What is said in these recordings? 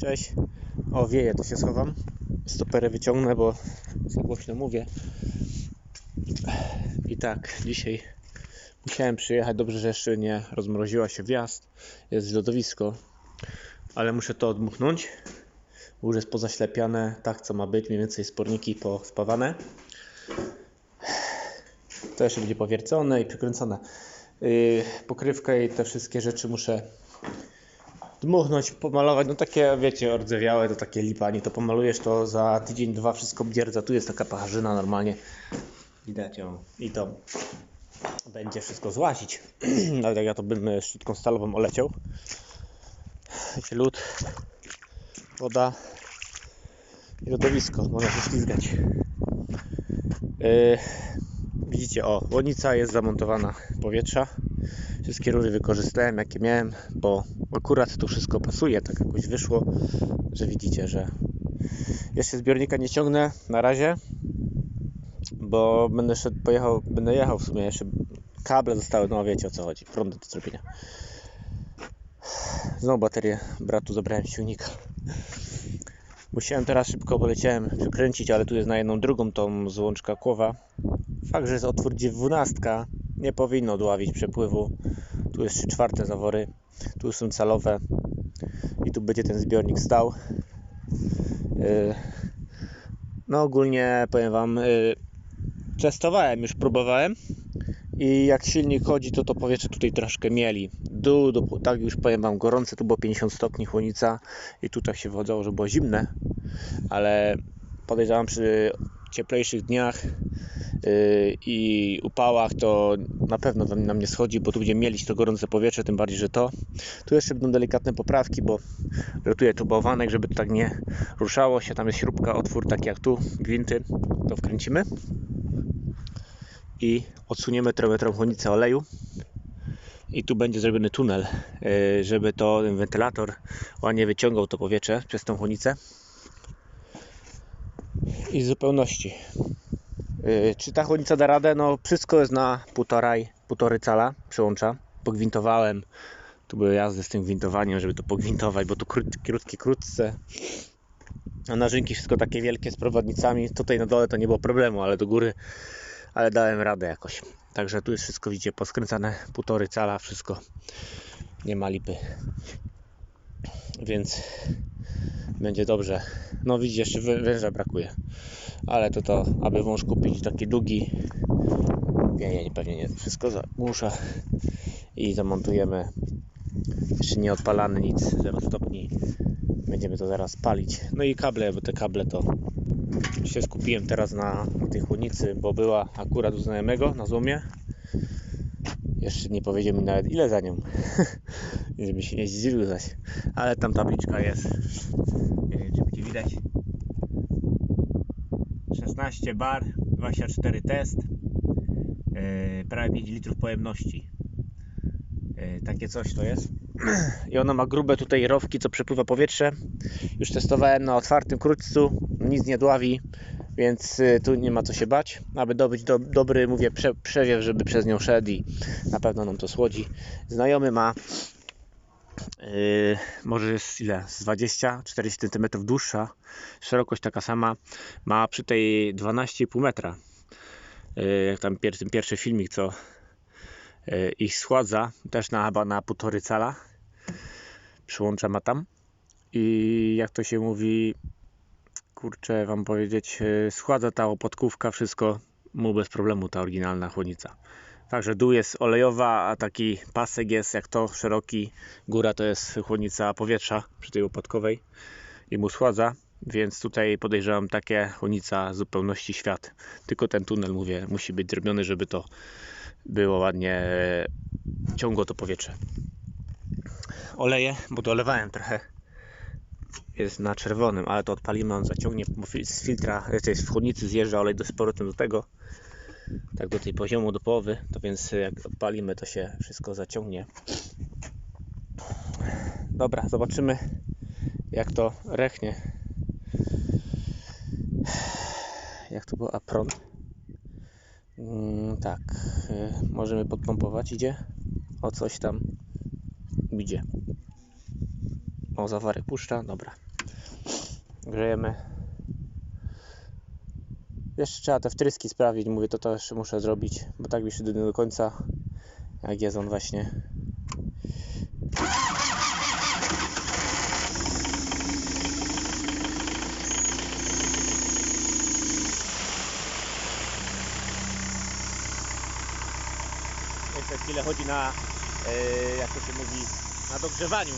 Cześć. O, wieje, to się schowam. Stopery wyciągnę, bo za głośno mówię. I tak, dzisiaj musiałem przyjechać. Dobrze, że jeszcze nie rozmroziła się wjazd. Jest lodowisko, ale muszę to odmuchnąć. Bo już jest pozaślepiane, tak co ma być. Mniej więcej sporniki pospawane. To jeszcze będzie powiercone i przykręcone. Yy, pokrywkę i te wszystkie rzeczy muszę dmuchnąć, pomalować, no takie wiecie, ordzewiałe, to takie lipanie, to pomalujesz to za tydzień, dwa, wszystko bdzierdza, tu jest taka pacharzyna normalnie, widać ją. I to będzie wszystko złazić, ale jak ja to bym e, szczotką stalową oleciał, wiecie, lód, woda i lodowisko, można się ślizgać. Yy, widzicie, o, łonica jest zamontowana powietrza, wszystkie rury wykorzystałem jakie miałem, bo akurat tu wszystko pasuje, tak jakoś wyszło, że widzicie, że jeszcze zbiornika nie ciągnę na razie, bo będę szedł, pojechał, będę jechał w sumie jeszcze kable zostały, no wiecie o co chodzi, prądy do zrobienia. Znowu baterię bratu zabrałem silnika. Musiałem teraz szybko, bo leciałem przykręcić, ale tu jest na jedną drugą tą złączka kłowa. Fakt, że jest otwór 12 nie powinno dławić przepływu. Tu jest 3 czwarte zawory, tu są calowe i tu będzie ten zbiornik stał. Yy, no ogólnie powiem Wam, yy, testowałem, już próbowałem i jak silnik chodzi, to to powietrze tutaj troszkę mieli. Dół, do, tak już powiem Wam, gorące, tu było 50 stopni chłonica i tu tak się wodzało, że było zimne, ale podejrzewam przy cieplejszych dniach i upałach to na pewno nam nie schodzi, bo tu będziemy mielić to gorące powietrze, tym bardziej, że to. Tu jeszcze będą delikatne poprawki, bo rotuję tu bałwanek, żeby to tak nie ruszało się. Tam jest śrubka, otwór taki jak tu, gwinty. To wkręcimy i odsuniemy trochę chłonicę oleju i tu będzie zrobiony tunel, yy, żeby to ten wentylator ładnie wyciągał to powietrze przez tą chłonicę i w zupełności. Yy, czy ta chłodnica da radę? No wszystko jest na półtorej, półtory cala przełącza. Pogwintowałem. Tu były jazdy z tym gwintowaniem, żeby to pogwintować, bo tu krót, krótkie, krótce. A narzynki wszystko takie wielkie z prowadnicami. Tutaj na dole to nie było problemu, ale do góry, ale dałem radę jakoś. Także tu jest wszystko, widzicie, poskręcane półtory cala, wszystko. Nie ma lipy. Więc będzie dobrze. No widzicie, jeszcze węża brakuje. Ale to to, aby wąż kupić taki długi, nie, nie, pewnie nie, wszystko zagłusza i zamontujemy. Jeszcze nie odpalany nic, 0 stopni. Będziemy to zaraz palić. No i kable, bo te kable to się skupiłem teraz na, na tej chłodnicy, bo była akurat u znajomego na złomie. Jeszcze nie powiedział mi nawet ile za nią. Żeby się nie zdziwił. Ale tam tabliczka jest. Nie wiem czy będzie widać. 16 bar, 24 test. Yy, prawie 5 litrów pojemności. Yy, takie coś to jest. I ona ma grube tutaj rowki, co przepływa powietrze. Już testowałem na otwartym krótcu, nic nie dławi, więc yy, tu nie ma co się bać. Aby dobyć do, dobry, mówię, prze, przewiew, żeby przez nią szedł i na pewno nam to słodzi. Znajomy ma Yy, może jest ile? Z 20-40 cm dłuższa, szerokość taka sama, ma przy tej 12,5 metra. Yy, jak tam pier ten pierwszy filmik, co yy, ich schładza, też na chyba na półtory cala. Przyłącza ma tam. I jak to się mówi, kurczę wam powiedzieć, yy, schładza ta opłatkówka, wszystko mu bez problemu ta oryginalna chłodnica. Także dół jest olejowa, a taki pasek jest jak to szeroki. Góra to jest chłodnica powietrza przy tej opadkowej i mu schładza. Więc tutaj podejrzewam takie chłodnica zupełności świat. Tylko ten tunel, mówię, musi być zrobiony, żeby to było ładnie ciągło to powietrze. Oleję, bo dolewałem trochę. Jest na czerwonym, ale to odpalimy, on zaciągnie z filtra, z chłodnicy zjeżdża olej do z powrotem do tego tak do tej poziomu, do połowy, to więc jak odpalimy, to się wszystko zaciągnie. Dobra, zobaczymy jak to rechnie. Jak to było? Apron. Mm, tak, y, możemy podpompować. Idzie? O coś tam idzie. O, zawarek puszcza. Dobra. Grzejemy. Jeszcze trzeba te wtryski sprawdzić. Mówię, to jeszcze muszę zrobić, bo tak mi się do do końca. Jak jest on właśnie. Jeszcze chwilę chodzi na, e, jak to się mówi, na dogrzewaniu.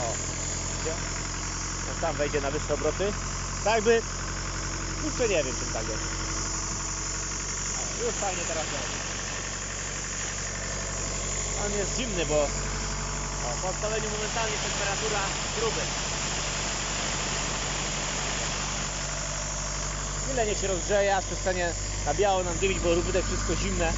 O, gdzie? On tam wejdzie na wyższe obroty. Tak jakby, kurczę nie wiem czym tak jest. Już fajnie teraz jest. On jest zimny, bo o, po odpaleniu momentalnie temperatura gruby. Tyle niech się rozgrzeje, aż przestanie na biało nam dymić, bo wydech wszystko zimne.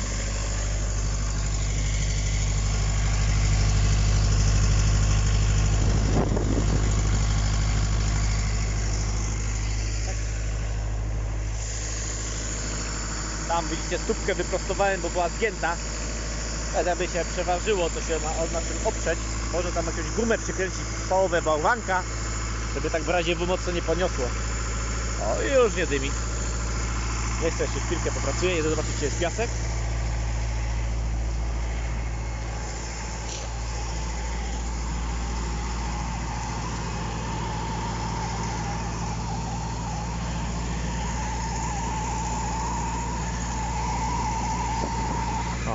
Tam widzicie stópkę wyprostowałem, bo była zgięta. Jakby się przeważyło, to się ma, na czym oprzeć. Może tam jakąś gumę przykręcić, połowę bałwanka, żeby tak w razie mocno nie poniosło. O, i już nie dymi. Jeszcze jeszcze chwilkę popracuję, jedę zobaczyć, czy jest piasek.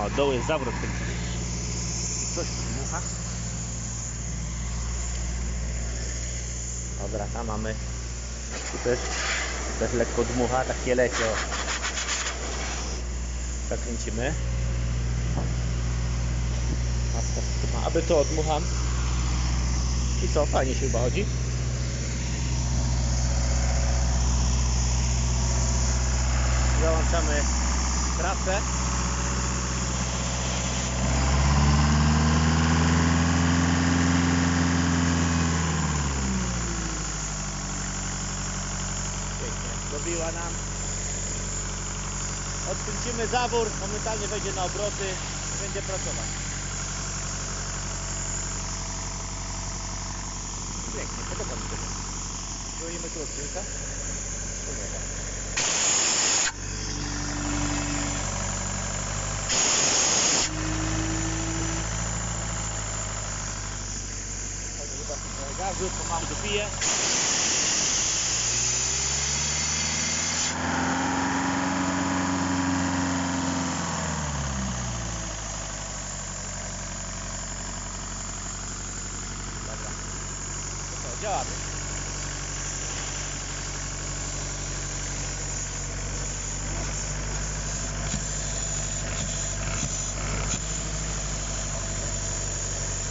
O, doł jest zawrót ten Coś tu dmucha. Dobra, tam mamy. Tu też, też lekko dmucha, takie lecie. Zakręcimy. Aby to odmucham. I co? Fajnie się chyba chodzi. Załączamy trasę. Pięknie. Zrobiła nam. Odkręcimy zawór, momentalnie wejdzie na obroty i będzie pracować. Pięknie, podoba mi się to. Zrobimy tu odcinka. Trochę gazu, pomału dopije. Dobra. To co, działamy.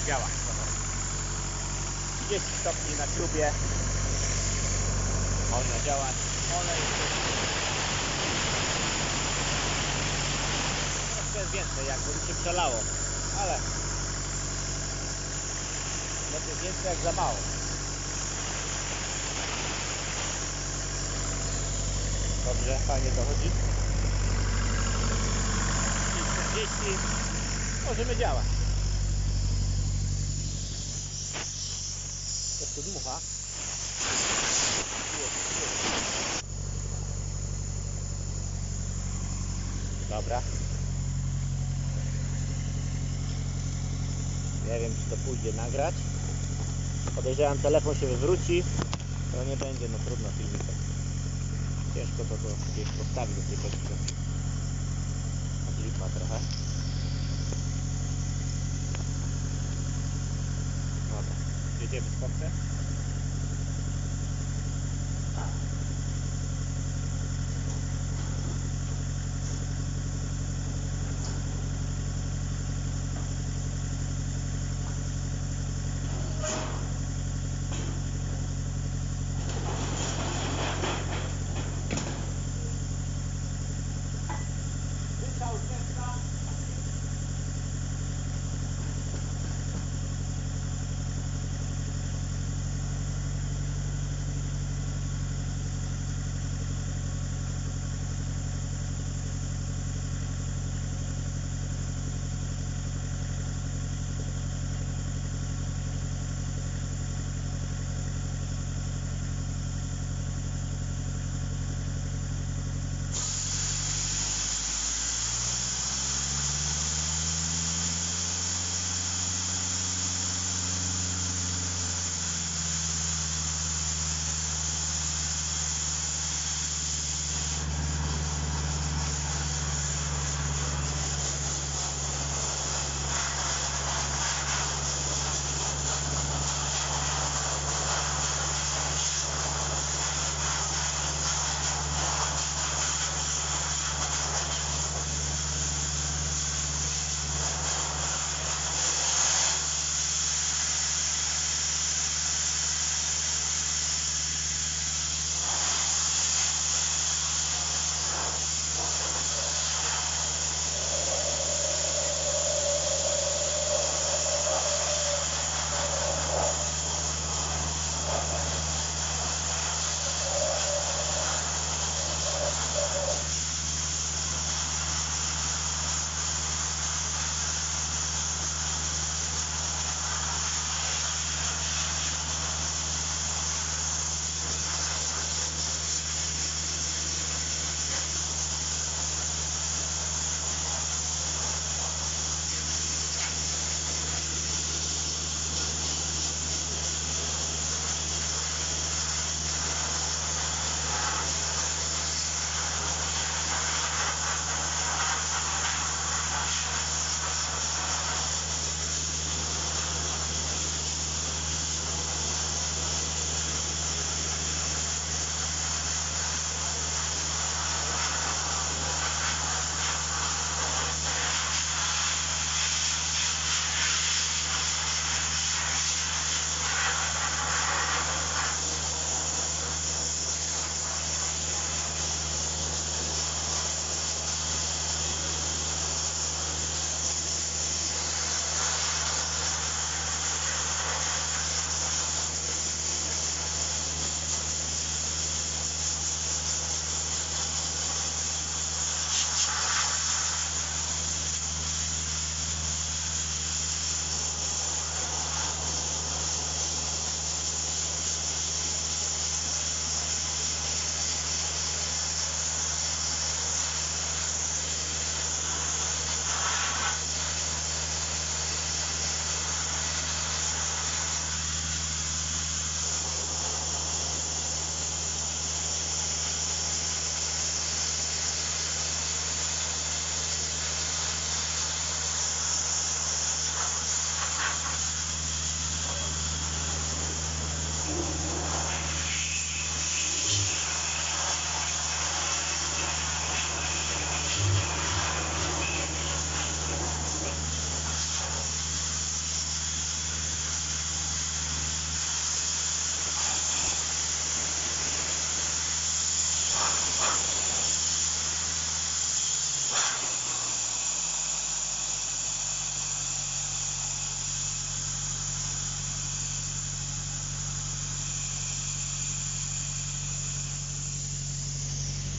Działa. 30 stopni na śrubie. Można działać. Olej. Troszkę jest więcej, jakby mi się przelało. Ale lepiej więcej jak za mało. Dobrze, fajnie to chodzi. I 40 możemy działać. Tu dmucha. Dobra. Nie wiem, czy to pójdzie nagrać. Podejrzewam, telefon się wywróci. To nie będzie, no trudno filmikiem. Ciężko to, to gdzieś postawić do tej końca. Lipa trochę. Idziemy z koncem.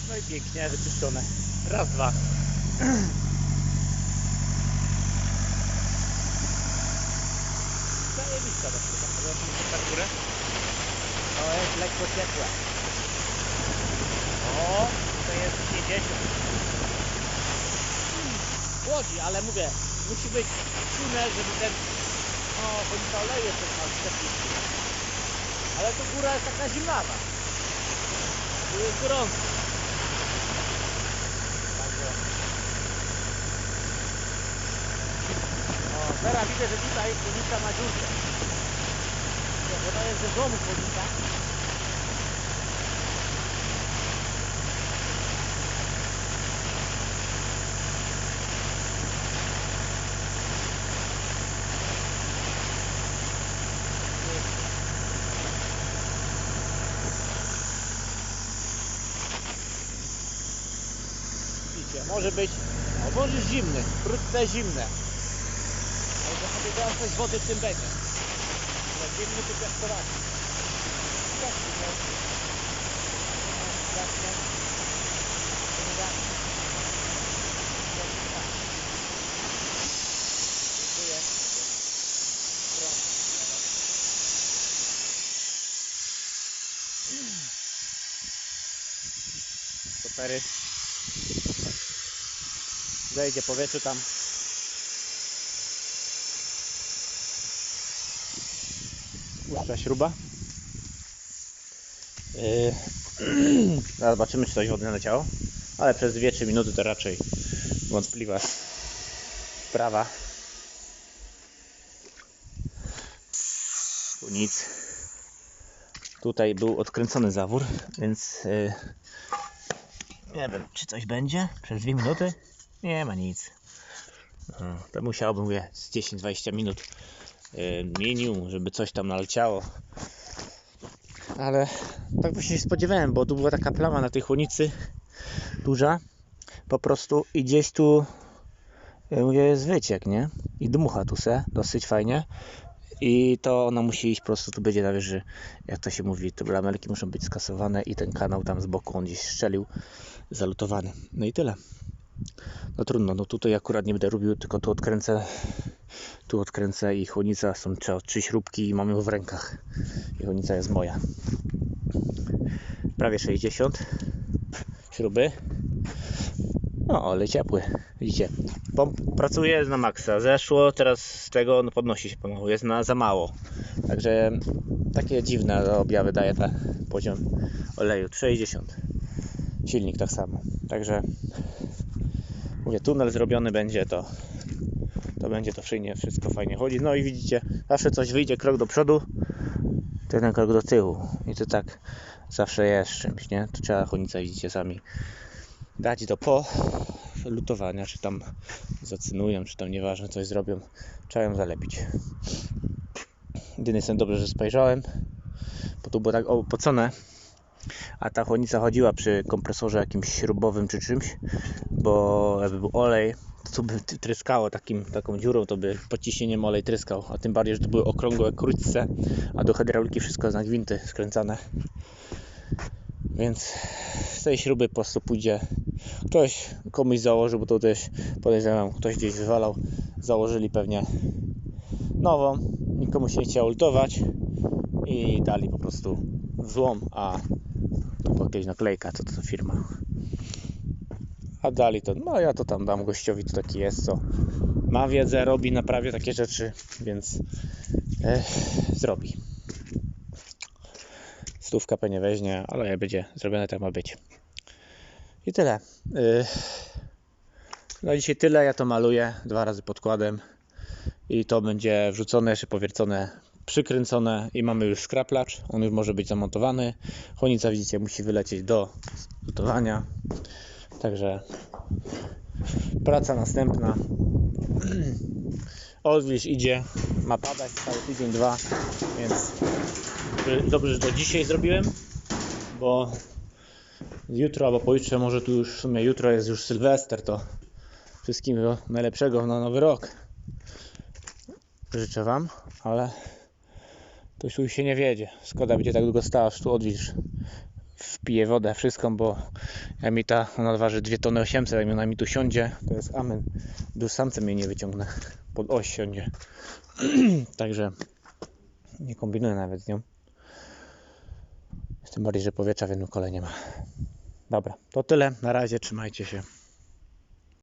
No i pięknie wyczyszczone. Raz, dwa. Zajebista ta sztuka. Zobaczmy temperaturę. To jest lekko ciepłe. O, tutaj jest 50. Chłodzi, ale mówię, musi być tunel, żeby ten... O, choinka oleju jeszcze ma 40. Ale tu góra jest taka zimnawa. Tu jest gorąco. Także... Teraz widzę, że tutaj chłodnica ma dziurkę. To jest ze złomu. Widzicie, może być, o może zimny, wkrótce zimne. Sobie teraz coś wody w tym będzie. Ale dwie minuty piastoracji. Piasty. Piasty. Dziękuję. Stopery. Zejdzie powietrze tam. Puszcza śruba. Yy. Zaraz zobaczymy, czy coś wody naleciało. Ale przez 2-3 minuty to raczej wątpliwa sprawa. Tu nic. Tutaj był odkręcony zawór, więc yy, nie wiem, czy coś będzie przez 2 minuty. Nie ma nic. No, to musiałbym mówię, z 10-20 minut yy, minimum, żeby coś tam naleciało. Ale tak właśnie się spodziewałem, bo tu była taka plama na tej chłodnicy duża. Po prostu i gdzieś tu ja mówię, jest wyciek, nie? I dmucha tu se, dosyć fajnie. I to ona musi iść po prostu, tu będzie na wieży, jak to się mówi, te lamelki muszą być skasowane i ten kanał tam z boku on gdzieś strzelił, zalutowany. No i tyle. No trudno, no tutaj akurat nie będę robił, tylko tu odkręcę, tu odkręcę i chłodnica, są trzy, śrubki i mam ją w rękach. I chłodnica jest moja. Prawie 60 śruby. No, ale ciepły, widzicie. Pomp pracuje na maksa, zeszło, teraz z tego no, podnosi się pomału, jest na za mało. Także takie dziwne objawy daje ten poziom oleju, 60. Silnik tak samo. Także mówię, tunel zrobiony będzie to to będzie to fajnie, wszystko fajnie chodzi. No i widzicie, zawsze coś wyjdzie krok do przodu, jeden krok do tyłu. I to tak zawsze jest czymś, nie? To trzeba chłodnicę, widzicie sami, dać do po lutowania, czy tam zacynują, czy tam nieważne coś zrobią, trzeba ją zalepić. Jedyny jestem dobrze, że spojrzałem, bo tu było tak opocone, a ta chłodnica chodziła przy kompresorze jakimś śrubowym czy czymś, bo jakby był olej, to by tryskało takim, taką dziurą, to by pod ciśnieniem olej tryskał, a tym bardziej, że to były okrągłe krótce, a do hydrauliki wszystko jest na gwinty skręcane. Więc z tej śruby po prostu pójdzie ktoś komuś założył, bo to też podejrzewam, ktoś gdzieś wywalał, założyli pewnie nową, nikomu się nie chciało lutować i dali po prostu w złom, a była jakaś naklejka, co to za firma. A dali to, no ja to tam dam gościowi, to taki jest, co ma wiedzę, robi, naprawia takie rzeczy, więc e, zrobi. Stówka pewnie weźmie, ale będzie zrobione tak ma być. I tyle. Yy, No dzisiaj tyle, ja to maluję dwa razy podkładem i to będzie wrzucone, jeszcze powiercone, przykręcone i mamy już skraplacz, on już może być zamontowany. Chłonica widzicie musi wylecieć do lutowania. Także praca następna. Odwilż idzie, ma padać cały tydzień, dwa, więc dobrze, że to dzisiaj zrobiłem, bo jutro albo pojutrze, może tu już w sumie jutro jest już Sylwester, to wszystkiego najlepszego na nowy rok. Życzę Wam, ale to już się nie wiedzie. Skoda będzie tak długo stała, aż tu odwilż wpiję wodę, wszystką, bo jak mi ta, ona waży 2 tony 800, jak ona mi tu siądzie, to jest amen. Do samcem jej nie wyciągnę, pod oś siądzie. Także nie kombinuję nawet z nią. Tym bardziej, że powietrza w jednym kole nie ma. Dobra, to tyle. Na razie, trzymajcie się.